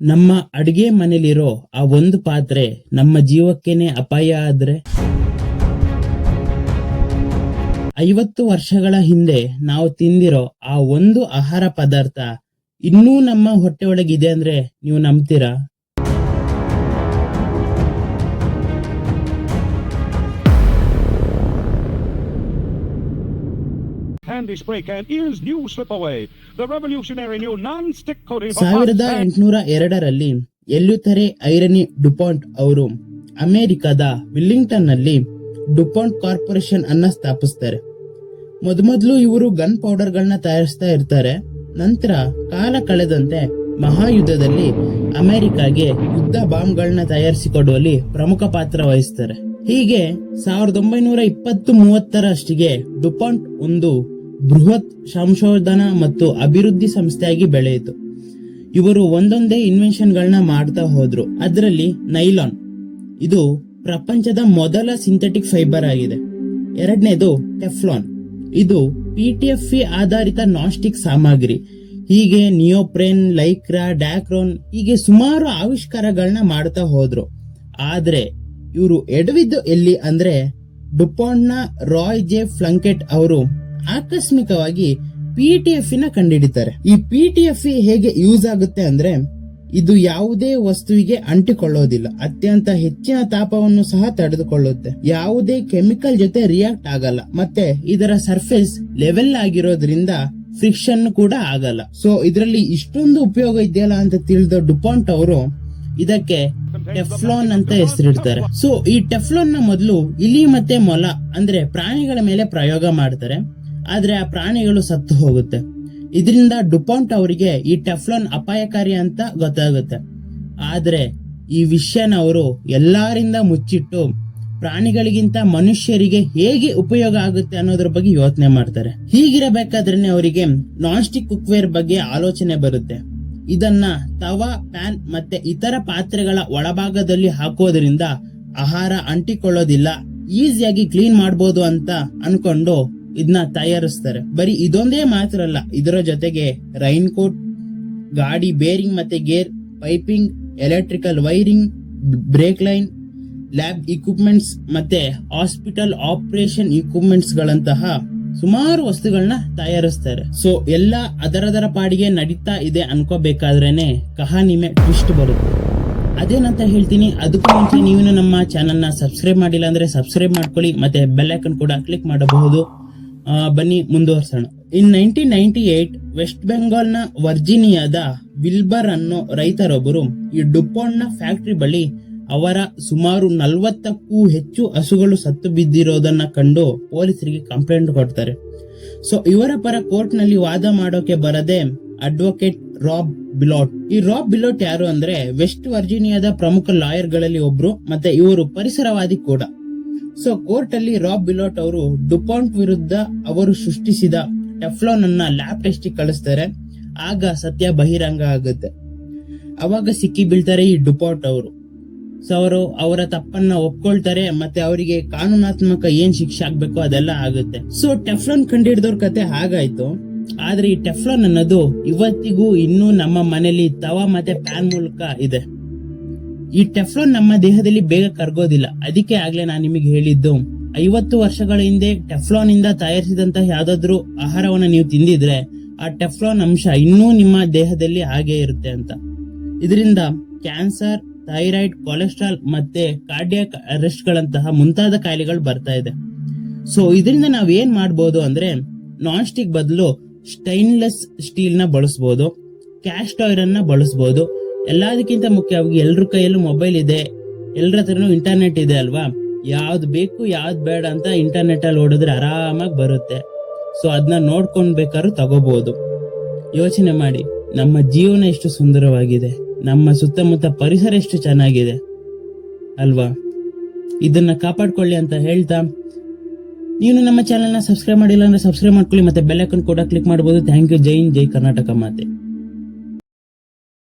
ನಮ್ಮ ಅಡಿಗೆ ಮನೇಲಿರೋ ಆ ಒಂದು ಪಾತ್ರೆ ನಮ್ಮ ಜೀವಕ್ಕೇನೆ ಅಪಾಯ ಆದ್ರೆ? ಐವತ್ತು ವರ್ಷಗಳ ಹಿಂದೆ ನಾವು ತಿಂದಿರೋ ಆ ಒಂದು ಆಹಾರ ಪದಾರ್ಥ ಇನ್ನೂ ನಮ್ಮ ಹೊಟ್ಟೆ ಒಳಗಿದೆ ಅಂದ್ರೆ ನೀವು ನಂಬ್ತೀರಾ? Candy spray can new slip away. The revolutionary new non-stick coating ಸಾವಿರದ ಎಂಟುನೂರ ಎರಡರಲ್ಲಿ ಎಲ್ಯುತರೆ ಐರನಿ ಡುಪಾಂಟ್ ಅವರು ಅಮೆರಿಕದ ವಿಲ್ಲಿಂಗ್ಟನ್ನಲ್ಲಿ ಡುಪಾಂಟ್ ಕಾರ್ಪೊರೇಷನ್ ಅನ್ನ ಸ್ಥಾಪಿಸ್ತಾರೆ. ಮೊದಮೊದಲು ಇವರು ಗನ್ ಪೌಡರ್ ಗಳನ್ನ ತಯಾರಿಸ್ತಾ ಇರ್ತಾರೆ. ನಂತರ ಕಾಲ ಕಳೆದಂತೆ ಮಹಾಯುದ್ಧದಲ್ಲಿ ಅಮೆರಿಕಾಗೆ ಯುದ್ಧ ಬಾಂಬ್ಗಳನ್ನ ತಯಾರಿಸಿಕೊಡುವಲ್ಲಿ ಪ್ರಮುಖ ಪಾತ್ರ ವಹಿಸ್ತಾರೆ. ಹೀಗೆ ಸಾವಿರದ ಒಂಬೈನೂರ ಇಪ್ಪತ್ತು ಮೂವತ್ತರಷ್ಟಿಗೆ ಡುಪಾಂಟ್ ಒಂದು ಬೃಹತ್ ಸಂಶೋಧನಾ ಮತ್ತು ಅಭಿವೃದ್ಧಿ ಸಂಸ್ಥೆಯಾಗಿ ಬೆಳೆಯಿತು. ಇವರು ಒಂದೊಂದೇ ಇನ್ವೆನ್ಷನ್ಗಳನ್ನ ಮಾಡ್ತಾ ಹೋದ್ರು. ಅದರಲ್ಲಿ ನೈಲಾನ್. ಇದು ಪ್ರಪಂಚದ ಮೊದಲ ಸಿಂಥೆಟಿಕ್ ಫೈಬರ್ ಆಗಿದೆ. ಎರಡನೇದು ಟೆಫ್ಲಾನ್. ಇದು ಪಿಟಿಎಫ್ ಆಧಾರಿತ ನಾಸ್ಟಿಕ್ ಸಾಮಗ್ರಿ. ಹೀಗೆ ನಿಯೋಪ್ರೇನ್, ಲೈಕ್ರಾ, ಡ್ಯಾಕ್ರೋನ್ ಹೀಗೆ ಸುಮಾರು ಆವಿಷ್ಕಾರಗಳನ್ನ ಮಾಡ್ತಾ ಹೋದ್ರು. ಆದ್ರೆ ಇವರು ಎಡವಿದ್ದು ಎಲ್ಲಿ ಅಂದ್ರೆ ಡುಪಾಂಡ್ನ ರಾಯ್ ಜೆ ಫ್ಲಂಕೆಟ್ ಅವರು ಆಕಸ್ಮಿಕವಾಗಿ ಪಿಟಿಎಫ್ನ ಕಂಡುಹಿಡಿತಾರೆ ಈ ಪಿಟಿಎಫ್ ಹೇಗೆ ಯೂಸ್ ಆಗುತ್ತೆ ಅಂದ್ರೆ, ಇದು ಯಾವುದೇ ವಸ್ತುವಿಗೆ ಅಂಟಿಕೊಳ್ಳೋದಿಲ್ಲ. ಅತ್ಯಂತ ಹೆಚ್ಚಿನ ತಾಪವನ್ನು ಸಹ ತಡೆದುಕೊಳ್ಳುತ್ತೆ. ಯಾವುದೇ ಕೆಮಿಕಲ್ ಜೊತೆ ರಿಯಾಕ್ಟ್ ಆಗಲ್ಲ. ಮತ್ತೆ ಇದರ ಸರ್ಫೇಸ್ ಲೆವೆಲ್ ಆಗಿರೋದ್ರಿಂದ ಫ್ರಿಕ್ಷನ್ ಕೂಡ ಆಗಲ್ಲ. ಸೊ ಇದರಲ್ಲಿ ಇಷ್ಟೊಂದು ಉಪಯೋಗ ಇದೆಯಲ್ಲ ಅಂತ ತಿಳಿದ ಡುಪಾಂಟ್ ಅವರು ಇದಕ್ಕೆ ಟೆಫ್ಲಾನ್ ಅಂತ ಹೆಸರಿಡ್ತಾರೆ. ಸೊ ಈ ಟೆಫ್ಲಾನ್ನ ಮೊದಲು ಇಲಿ ಮತ್ತೆ ಮೊಲ ಅಂದ್ರೆ ಪ್ರಾಣಿಗಳ ಮೇಲೆ ಪ್ರಯೋಗ ಮಾಡ್ತಾರೆ. ಆದ್ರೆ ಆ ಪ್ರಾಣಿಗಳು ಸತ್ತು ಹೋಗುತ್ತೆ. ಇದರಿಂದ ಡುಪಾಂಟ್ ಅವರಿಗೆ ಈ ಟೆಫ್ಲಾನ್ ಅಪಾಯಕಾರಿ ಅಂತ ಗೊತ್ತಾಗುತ್ತೆ. ಆದರೆ ಈ ವಿಷಯನ ಅವರು ಎಲ್ಲರಿಂದ ಮುಚ್ಚಿಟ್ಟು ಪ್ರಾಣಿಗಳಿಗಿಂತ ಮನುಷ್ಯರಿಗೆ ಹೇಗೆ ಉಪಯೋಗ ಆಗುತ್ತೆ ಅನ್ನೋದ್ರ ಬಗ್ಗೆ ಯೋಚನೆ ಮಾಡ್ತಾರೆ. ಹೀಗಿರಬೇಕಾದ್ರೆ ಅವರಿಗೆ ನಾನ್ ಸ್ಟಿಕ್ ಕುಕ್ವೇರ್ ಬಗ್ಗೆ ಆಲೋಚನೆ ಬರುತ್ತೆ. ಇದನ್ನ ತವಾ, ಪ್ಯಾನ್ ಮತ್ತೆ ಇತರ ಪಾತ್ರೆಗಳ ಒಳಭಾಗದಲ್ಲಿ ಹಾಕೋದ್ರಿಂದ ಆಹಾರ ಅಂಟಿಕೊಳ್ಳೋದಿಲ್ಲ, ಈಸಿಯಾಗಿ ಕ್ಲೀನ್ ಮಾಡಬಹುದು ಅಂತ ಅನ್ಕೊಂಡು ಇದನ್ನ ತಯಾರಿಸ್ತಾರೆ. ಬರೀ ಇದೊಂದೇ ಮಾತ್ರ ಅಲ್ಲ, ಇದರ ಜೊತೆಗೆ ರೈನ್ ಕೋಟ್ ಗಾಡಿ ಬೇರಿಂಗ್ ಮತ್ತೆ gear piping electrical wiring brake line lab equipments ಮತ್ತೆ ಹಾಸ್ಪಿಟಲ್ ಆಪರೇಷನ್ ಇಕ್ವಿಪ್ಮೆಂಟ್ಸ್ ಗಳಂತಹ ಸುಮಾರು ವಸ್ತುಗಳನ್ನ ತಯಾರಿಸ್ತಾರೆ. ಸೊ ಎಲ್ಲ ಅದರದರ ಪಾಡಿಗೆ ನಡೀತಾ ಇದೆ ಅನ್ಕೋಬೇಕಾದ್ರೇನೆ ಕಹಾನಿಮೆ ಟ್ವಿಸ್ಟ್ ಬರುತ್ತೆ. ಅದೇನಂತ ಹೇಳ್ತೀನಿ, ಅದಕ್ಕೂ ಮುಂಚೆ ನೀವು ನಮ್ಮ ಚಾನೆಲ್ನ ಸಬ್ಸ್ಕ್ರೈಬ್ ಮಾಡಿಲ್ಲ ಅಂದ್ರೆ ಸಬ್ಸ್ಕ್ರೈಬ್ ಮಾಡ್ಕೊಳ್ಳಿ, ಮತ್ತೆ ಬೆಲ್ ಐಕನ್ ಕೂಡ ಕ್ಲಿಕ್ ಮಾಡಬಹುದು. ಬನ್ನಿ ಮುಂದುವರ್ಸೋಣ. In nineteen ninety eight West ಬೆಂಗಾಲ್ನ ವರ್ಜಿನಿಯಾದ ವಿಲ್ಬರ್ ಅನ್ನೋ ರೈತರೊಬ್ಬರು ಈ ಡುಪಾಂಟ್ನ ಫ್ಯಾಕ್ಟರಿ ಬಳಿ ಅವರ ಸುಮಾರು ನಲವತ್ತಕ್ಕೂ ಹೆಚ್ಚು ಹಸುಗಳು ಸತ್ತು ಬಿದ್ದಿರೋದನ್ನ ಕಂಡು ಪೊಲೀಸರಿಗೆ ಕಂಪ್ಲೇಂಟ್ ಕೊಡ್ತಾರೆ. ಸೊ ಇವರ ಪರ ಕೋರ್ಟ್ನಲ್ಲಿ ವಾದ ಮಾಡೋಕೆ ಬರದೆ ಅಡ್ವೊಕೇಟ್ ರಾಬ್ ಬಿಲೋಟ್ ಈ ರಾಬ್ ಬಿಲೋಟ್ ಯಾರು ಅಂದ್ರೆ ವೆಸ್ಟ್ ವರ್ಜಿನಿಯಾದ ಪ್ರಮುಖ ಲಾಯರ್ಗಳಲ್ಲಿ ಒಬ್ರು, ಮತ್ತೆ ಇವರು ಪರಿಸರವಾದಿ ಕೂಡ. ಸೊ ಕೋರ್ಟ್ ಅಲ್ಲಿ ರಾಬ್ ಬಿಲೋಟ್ ಅವರು ಡುಪಾಂಟ್ ವಿರುದ್ಧ ಅವರು ಸೃಷ್ಟಿಸಿದ ಟೆಫ್ಲಾನ್ ಅನ್ನ ಲ್ಯಾಬ್ ಟೆಸ್ಟ್ ಕಳಿಸ್ತಾರೆ. ಆಗ ಸತ್ಯ ಬಹಿರಂಗ ಆಗುತ್ತೆ. ಅವಾಗ ಸಿಕ್ಕಿ ಬೀಳ್ತಾರೆ ಈ ಡುಪಾಂಟ್ ಅವರು. ಸೊ ಅವರು ಅವರ ತಪ್ಪನ್ನ ಒಪ್ಕೊಳ್ತಾರೆ, ಮತ್ತೆ ಅವರಿಗೆ ಕಾನೂನಾತ್ಮಕ ಏನ್ ಶಿಕ್ಷೆ ಆಗ್ಬೇಕು ಅದೆಲ್ಲ ಆಗುತ್ತೆ. ಸೊ ಟೆಫ್ಲಾನ್ ಕಂಡಿಡಿದವ್ರ ಕತೆ ಹಾಗಾಯ್ತು. ಆದ್ರೆ ಈ ಟೆಫ್ಲಾನ್ ಅನ್ನೋದು ಇವತ್ತಿಗೂ ಇನ್ನೂ ನಮ್ಮ ಮನೆಯಲ್ಲಿ ತವಾ ಮತ್ತೆ ಪ್ಯಾನ್ ಮೂಲಕ ಇದೆ. ಈ ಟೆಫ್ಲಾನ್ ನಮ್ಮ ದೇಹದಲ್ಲಿ ಬೇಗ ಕರ್ಗೋದಿಲ್ಲ. ಅದಕ್ಕೆ ಆಗ್ಲೇ ನಾನು ನಿಮಗೆ ಹೇಳಿದ್ದು, ಐವತ್ತು ವರ್ಷಗಳ ಹಿಂದೆ ಟೆಫ್ಲಾನ್ ಇಂದ ತಯಾರಿಸಿದಂತಹ ಯಾವ್ದಾದ್ರು ಆಹಾರವನ್ನ ನೀವು ತಿಂದಿದ್ರೆ, ಆ ಟೆಫ್ಲಾನ್ ಅಂಶ ಇನ್ನೂ ನಿಮ್ಮ ದೇಹದಲ್ಲಿ ಹಾಗೆ ಇರುತ್ತೆ ಅಂತ. ಇದರಿಂದ ಕ್ಯಾನ್ಸರ್, ಥೈರಾಯ್ಡ್, ಕೊಲೆಸ್ಟ್ರಾಲ್ ಮತ್ತೆ ಕಾರ್ಡಿಯಾಕ್ ಅರೆಸ್ಟ್ ಗಳಂತಹ ಮುಂತಾದ ಕಾಯಿಲೆಗಳು ಬರ್ತಾ ಇದೆ. ಸೊ, ಇದರಿಂದ ನಾವ್ ಏನ್ ಮಾಡ್ಬೋದು ಅಂದ್ರೆ ನಾನ್ ಸ್ಟಿಕ್ ಬದಲು ಸ್ಟೈನ್ಲೆಸ್ ಸ್ಟೀಲ್ನ ಬಳಸಬಹುದು ಕ್ಯಾಸ್ಟ್ ಐರನ್ ಅನ್ನ ಬಳಸಬಹುದು ಎಲ್ಲದಕ್ಕಿಂತ ಮುಖ್ಯವಾಗಿ ಎಲ್ರ ಕೈಯಲ್ಲೂ ಮೊಬೈಲ್ ಇದೆ. ಎಲ್ರ ಹತ್ರನೂ ಇಂಟರ್ನೆಟ್ ಇದೆ ಅಲ್ವಾ? ಯಾವ್ದು ಬೇಕು ಯಾವ್ದು ಬೇಡ ಅಂತ ಇಂಟರ್ನೆಟ್ ಅಲ್ಲಿ ಓಡಿದ್ರೆ ಆರಾಮಾಗಿ ಬರುತ್ತೆ. ಸೊ ಅದನ್ನ ನೋಡ್ಕೊಂಡು ಬೇಕಾದ್ರೂ ತಗೋಬಹುದು ಯೋಚನೆ ಮಾಡಿ ನಮ್ಮ ಜೀವನ ಎಷ್ಟು ಸುಂದರವಾಗಿದೆ. ನಮ್ಮ ಸುತ್ತಮುತ್ತ ಪರಿಸರ ಎಷ್ಟು ಚೆನ್ನಾಗಿದೆ. ಅಲ್ವಾ? ಇದನ್ನ ಕಾಪಾಡ್ಕೊಳ್ಳಿ ಅಂತ ಹೇಳ್ತಾ ನೀನು ನಮ್ಮ ಚಾನೆಲ್ನ ಸಬ್ಸ್ಕ್ರೈಬ್ ಮಾಡಿಲ್ಲ ಅಂದ್ರೆ ಸಬ್ಸ್ಕ್ರೈಬ್ ಮಾಡ್ಕೊಳ್ಳಿ ಮತ್ತೆ ಬೆಲ್ ಐಕನ್ ಕೂಡ ಕ್ಲಿಕ್ ಮಾಡಬಹುದು ಥ್ಯಾಂಕ್ ಯು ಜೈ ಹಿಂದ್, ಜೈ ಕರ್ನಾಟಕ ಮಾತೆ.